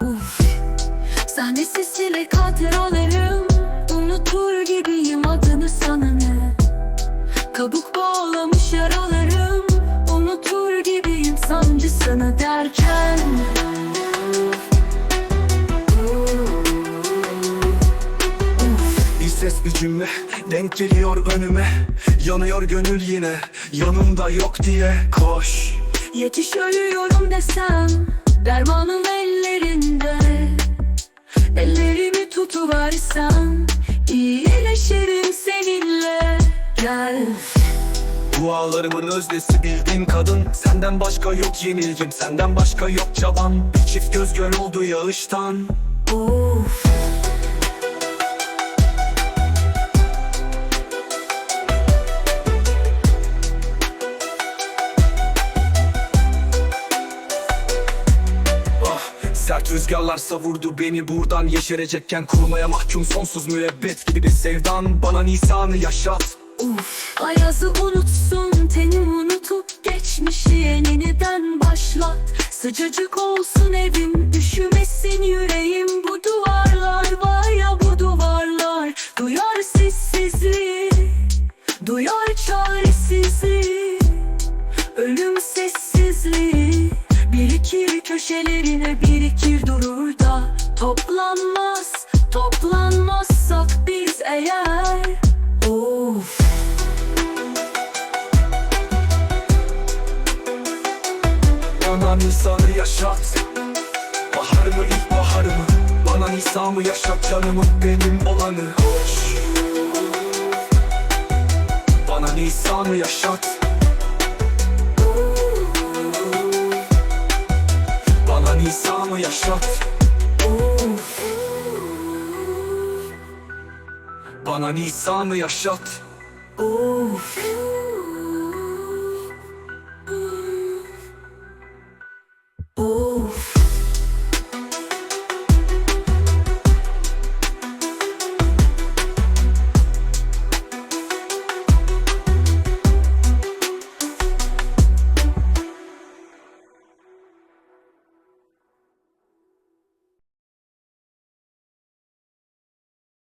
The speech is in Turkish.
Uf. Sahnesiz çile hatıralarım ses bir cümle denk geliyor önüme. Yanıyor gönül yine yanımda yok diye Koş. Yetiş ölüyorum desem Dermanım ellerinde. Ellerimi tutuversen iyileşirim seninle. Gel. Dualarımın öznesi bildiğin kadın. Senden başka yok yenilgim Senden başka yok çabam Bir çift göz göl oldu yağıştan. Of Sert rüzgarlar savurdu beni. Buradan Yeşerecekken kurumaya mahkum sonsuz müebbet gibi bir sevdan. Bana nisanı yaşat. Uf. Ayazı unutsun tenim unutup geçmişi yeniden başlat. Sıcacık olsun evim üşümesin yüreğim. Bu köşelerine birikir durur da Toplanmaz toplanmazsak biz eğer. Of. Bana nisanı yaşat. Baharımı ilk baharımı Bana nisanı yaşat canımı benim olanı. Hoş Bana nisanı yaşat Bana nisanı yaşat. Bana nisanı yaşat. Of